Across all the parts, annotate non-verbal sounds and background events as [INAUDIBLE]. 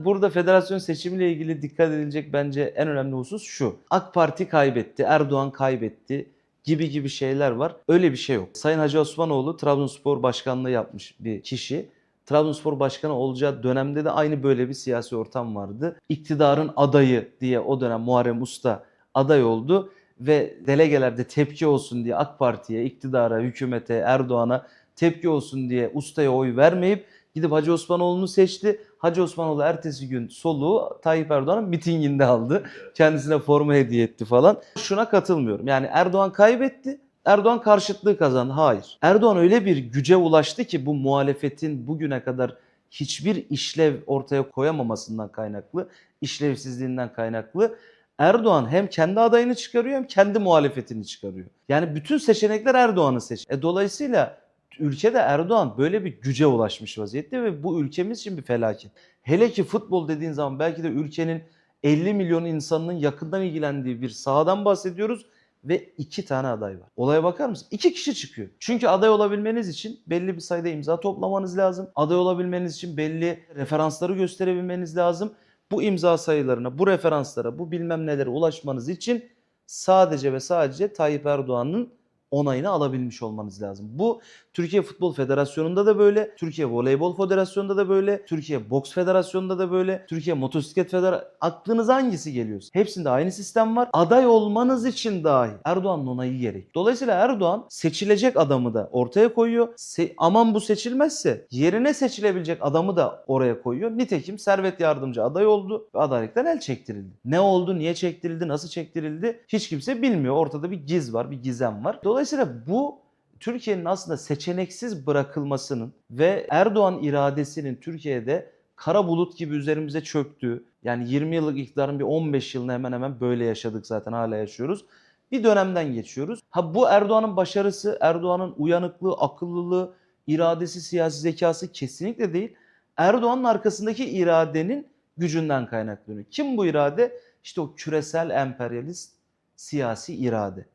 Burada federasyon seçimiyle ilgili dikkat edilecek bence en önemli husus şu. AK Parti kaybetti, Erdoğan kaybetti gibi gibi şeyler var. Öyle bir şey yok. Sayın Hacı Osmanoğlu Trabzonspor başkanlığı yapmış bir kişi. Trabzonspor başkanı olacağı dönemde de aynı böyle bir siyasi ortam vardı. İktidarın adayı diye o dönem Muharrem Usta aday oldu ve delegelerde tepki olsun diye AK Parti'ye, iktidara, hükümete, Erdoğan'a tepki olsun diye ustaya oy vermeyip gidip Hacı Osmanoğlu'nu seçti. Hacı Osmanoğlu ertesi gün soluğu Tayyip Erdoğan'ın mitinginde aldı. Kendisine forma hediye etti falan. Şuna katılmıyorum. Yani Erdoğan kaybetti. Erdoğan karşıtlığı kazandı. Hayır. Erdoğan öyle bir güce ulaştı ki bu muhalefetin bugüne kadar hiçbir işlev ortaya koyamamasından kaynaklı, işlevsizliğinden kaynaklı Erdoğan hem kendi adayını çıkarıyor hem kendi muhalefetini çıkarıyor. Yani bütün seçenekler Erdoğan'ı seç. E dolayısıyla ülkede Erdoğan böyle bir güce ulaşmış vaziyette ve bu ülkemiz için bir felaket. Hele ki futbol dediğin zaman belki de ülkenin 50 milyon insanının yakından ilgilendiği bir sahadan bahsediyoruz ve iki tane aday var. Olaya bakar mısın? İki kişi çıkıyor. Çünkü aday olabilmeniz için belli bir sayıda imza toplamanız lazım. Aday olabilmeniz için belli referansları gösterebilmeniz lazım. Bu imza sayılarına, bu referanslara, bu bilmem nelere ulaşmanız için sadece ve sadece Tayyip Erdoğan'ın onayını alabilmiş olmanız lazım. Bu Türkiye Futbol Federasyonu'nda da böyle, Türkiye Voleybol Federasyonu'nda da böyle, Türkiye Boks Federasyonu'nda da böyle, Türkiye Motosiklet Federasyonu aklınız hangisi geliyorsa hepsinde aynı sistem var. Aday olmanız için dahi Erdoğan'ın onayı gerek. Dolayısıyla Erdoğan seçilecek adamı da ortaya koyuyor. Se- aman bu seçilmezse yerine seçilebilecek adamı da oraya koyuyor. Nitekim Servet Yardımcı aday oldu ve adaylıktan el çektirildi. Ne oldu, niye çektirildi, nasıl çektirildi hiç kimse bilmiyor. Ortada bir giz var, bir gizem var. Dolayısıyla bu Türkiye'nin aslında seçeneksiz bırakılmasının ve Erdoğan iradesinin Türkiye'de kara bulut gibi üzerimize çöktüğü, yani 20 yıllık iktidarın bir 15 yılını hemen hemen böyle yaşadık zaten hala yaşıyoruz. Bir dönemden geçiyoruz. Ha bu Erdoğan'ın başarısı, Erdoğan'ın uyanıklığı, akıllılığı, iradesi, siyasi zekası kesinlikle değil. Erdoğan'ın arkasındaki iradenin gücünden kaynaklanıyor. Kim bu irade? İşte o küresel emperyalist siyasi irade.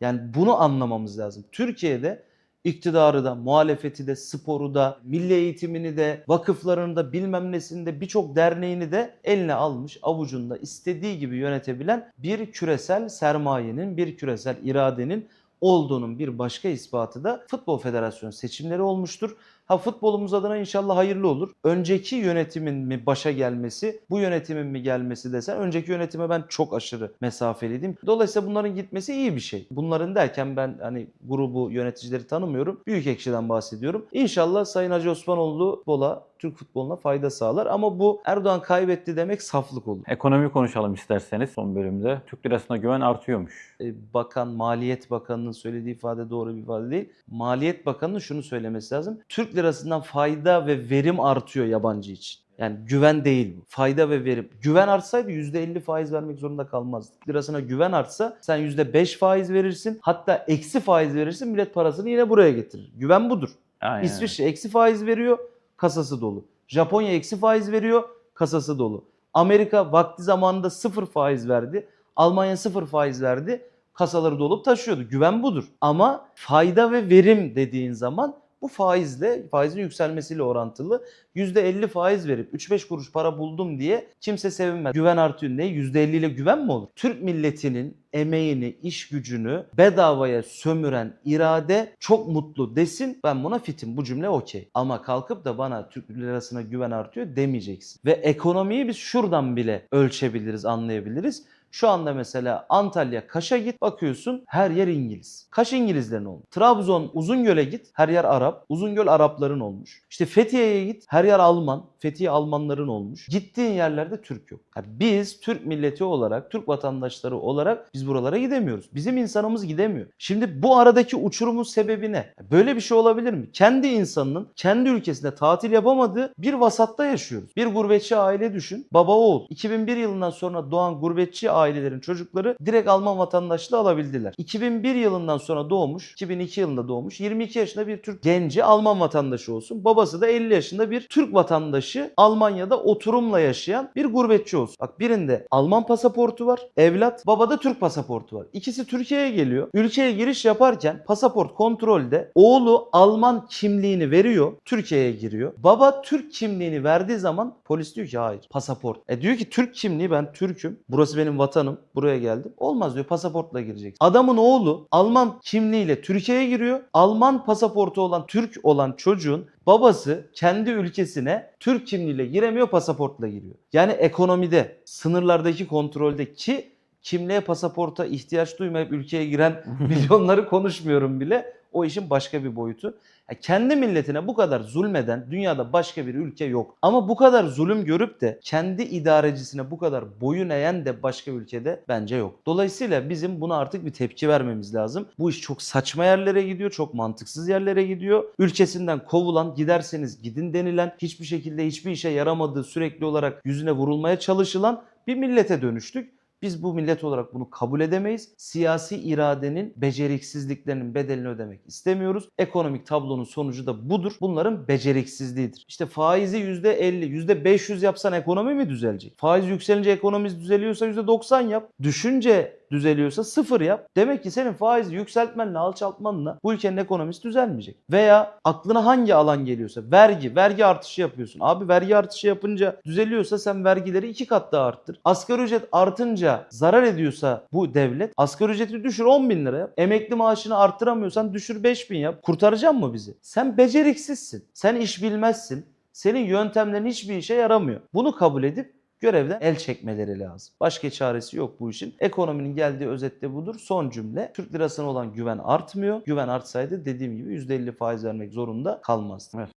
Yani bunu anlamamız lazım. Türkiye'de iktidarı da, muhalefeti de, sporu da, milli eğitimini de, vakıflarını da, bilmem nesini de, birçok derneğini de eline almış, avucunda istediği gibi yönetebilen bir küresel sermayenin, bir küresel iradenin olduğunun bir başka ispatı da Futbol Federasyonu seçimleri olmuştur. Ha futbolumuz adına inşallah hayırlı olur. Önceki yönetimin mi başa gelmesi, bu yönetimin mi gelmesi desen önceki yönetime ben çok aşırı mesafeliydim. Dolayısıyla bunların gitmesi iyi bir şey. Bunların derken ben hani grubu yöneticileri tanımıyorum. Büyük ekşiden bahsediyorum. İnşallah Sayın Hacı Osmanoğlu futbola, Türk futboluna fayda sağlar ama bu Erdoğan kaybetti demek saflık olur. Ekonomi konuşalım isterseniz son bölümde. Türk lirasına güven artıyormuş. E, Bakan, Maliyet Bakanı'nın söylediği ifade doğru bir ifade değil. Maliyet Bakanı'nın şunu söylemesi lazım. Türk lirasından fayda ve verim artıyor yabancı için. Yani güven değil bu. Fayda ve verim. Güven artsaydı %50 faiz vermek zorunda kalmazdı. Lirasına güven artsa sen %5 faiz verirsin. Hatta eksi faiz verirsin. Millet parasını yine buraya getirir. Güven budur. Aynen. İsviçre eksi faiz veriyor, kasası dolu. Japonya eksi faiz veriyor, kasası dolu. Amerika vakti zamanında sıfır faiz verdi. Almanya sıfır faiz verdi. Kasaları dolup taşıyordu. Güven budur. Ama fayda ve verim dediğin zaman bu faizle, faizin yükselmesiyle orantılı %50 faiz verip 3-5 kuruş para buldum diye kimse sevinmez. Güven artıyor. Ne? %50 ile güven mi olur? Türk milletinin emeğini, iş gücünü bedavaya sömüren irade çok mutlu desin. Ben buna fitim. Bu cümle okey. Ama kalkıp da bana Türk lirasına güven artıyor demeyeceksin. Ve ekonomiyi biz şuradan bile ölçebiliriz, anlayabiliriz. Şu anda mesela Antalya, Kaş'a git bakıyorsun her yer İngiliz. Kaş İngilizlerin olmuş. Trabzon, Uzungöl'e git her yer Arap. Uzungöl Arapların olmuş. İşte Fethiye'ye git her yer Alman. Fethiye Almanların olmuş. Gittiğin yerlerde Türk yok. Yani biz Türk milleti olarak, Türk vatandaşları olarak biz buralara gidemiyoruz. Bizim insanımız gidemiyor. Şimdi bu aradaki uçurumun sebebi ne? Böyle bir şey olabilir mi? Kendi insanının kendi ülkesinde tatil yapamadığı bir vasatta yaşıyoruz. Bir gurbetçi aile düşün. Baba oğul. 2001 yılından sonra doğan gurbetçi ailelerin çocukları direkt Alman vatandaşlığı alabildiler. 2001 yılından sonra doğmuş, 2002 yılında doğmuş 22 yaşında bir Türk genci Alman vatandaşı olsun. Babası da 50 yaşında bir Türk vatandaşı Almanya'da oturumla yaşayan bir gurbetçi olsun. Bak birinde Alman pasaportu var. Evlat. Babada Türk pasaportu var. İkisi Türkiye'ye geliyor. Ülkeye giriş yaparken pasaport kontrolde oğlu Alman kimliğini veriyor. Türkiye'ye giriyor. Baba Türk kimliğini verdiği zaman polis diyor ki hayır pasaport. E diyor ki Türk kimliği ben Türk'üm. Burası benim vatanım. Buraya geldim. Olmaz diyor pasaportla gireceksin. Adamın oğlu Alman kimliğiyle Türkiye'ye giriyor. Alman pasaportu olan Türk olan çocuğun babası kendi ülkesine Türk kimliğiyle giremiyor pasaportla giriyor. Yani ekonomide, sınırlardaki kontrolde ki kimliğe pasaporta ihtiyaç duymayıp ülkeye giren [LAUGHS] milyonları konuşmuyorum bile. O işin başka bir boyutu. Ya kendi milletine bu kadar zulmeden dünyada başka bir ülke yok. Ama bu kadar zulüm görüp de kendi idarecisine bu kadar boyun eğen de başka ülkede bence yok. Dolayısıyla bizim buna artık bir tepki vermemiz lazım. Bu iş çok saçma yerlere gidiyor, çok mantıksız yerlere gidiyor. Ülkesinden kovulan, giderseniz gidin denilen, hiçbir şekilde hiçbir işe yaramadığı sürekli olarak yüzüne vurulmaya çalışılan bir millete dönüştük. Biz bu millet olarak bunu kabul edemeyiz. Siyasi iradenin beceriksizliklerinin bedelini ödemek istemiyoruz. Ekonomik tablonun sonucu da budur. Bunların beceriksizliğidir. İşte faizi %50, %500 yapsan ekonomi mi düzelecek? Faiz yükselince ekonomimiz düzeliyorsa %90 yap. Düşünce düzeliyorsa sıfır yap. Demek ki senin faizi yükseltmenle alçaltmanla bu ülkenin ekonomisi düzelmeyecek. Veya aklına hangi alan geliyorsa vergi, vergi artışı yapıyorsun. Abi vergi artışı yapınca düzeliyorsa sen vergileri iki kat daha arttır. Asgari ücret artınca zarar ediyorsa bu devlet asgari ücreti düşür 10 bin lira yap. Emekli maaşını arttıramıyorsan düşür 5 bin yap. Kurtaracak mı bizi? Sen beceriksizsin. Sen iş bilmezsin. Senin yöntemlerin hiçbir işe yaramıyor. Bunu kabul edip görevden el çekmeleri lazım. Başka çaresi yok bu işin. Ekonominin geldiği özette budur. Son cümle. Türk lirasına olan güven artmıyor. Güven artsaydı dediğim gibi %50 faiz vermek zorunda kalmazdı. Evet.